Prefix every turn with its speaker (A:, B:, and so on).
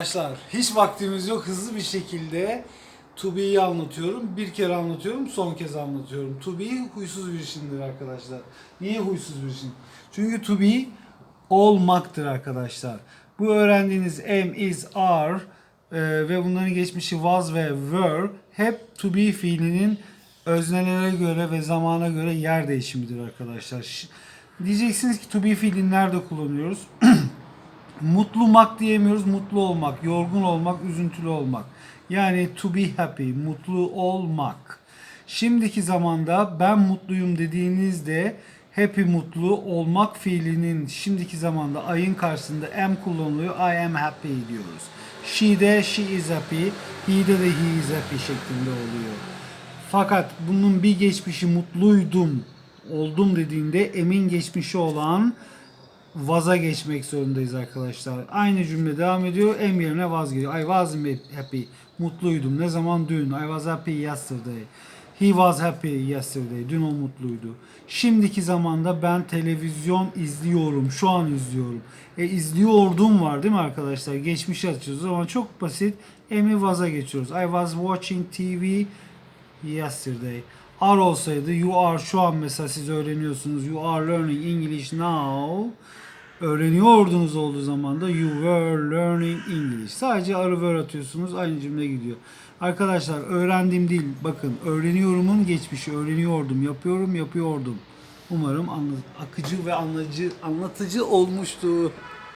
A: Arkadaşlar hiç vaktimiz yok hızlı bir şekilde To anlatıyorum. Bir kere anlatıyorum, son kez anlatıyorum. To huysuz bir işindir arkadaşlar. Niye huysuz bir işin? Çünkü To olmaktır arkadaşlar. Bu öğrendiğiniz am, is, are e, ve bunların geçmişi was ve were hep To Be fiilinin öznelere göre ve zamana göre yer değişimidir arkadaşlar. Diyeceksiniz ki To Be fiilini nerede kullanıyoruz? Mutlumak diyemiyoruz, mutlu olmak, yorgun olmak, üzüntülü olmak. Yani to be happy, mutlu olmak. Şimdiki zamanda ben mutluyum dediğinizde happy mutlu olmak fiilinin şimdiki zamanda ayın karşısında am kullanılıyor. I am happy diyoruz. She de she is happy, he de de he is happy şeklinde oluyor. Fakat bunun bir geçmişi mutluydum, oldum dediğinde emin geçmişi olan vaza geçmek zorundayız arkadaşlar. Aynı cümle devam ediyor. Em yerine vaz geliyor. I was happy. Mutluydum. Ne zaman? Dün. I was happy yesterday. He was happy yesterday. Dün o mutluydu. Şimdiki zamanda ben televizyon izliyorum. Şu an izliyorum. E izliyordum var değil mi arkadaşlar? Geçmişi açıyoruz ama çok basit. Em'i vaza geçiyoruz. I was watching TV yesterday. Are olsaydı you are şu an mesela siz öğreniyorsunuz. You are learning English now. Öğreniyordunuz olduğu zaman da you were learning English. Sadece are were atıyorsunuz aynı cümle gidiyor. Arkadaşlar öğrendim değil bakın öğreniyorumun geçmişi öğreniyordum yapıyorum yapıyordum. Umarım akıcı ve anlatıcı, anlatıcı olmuştu.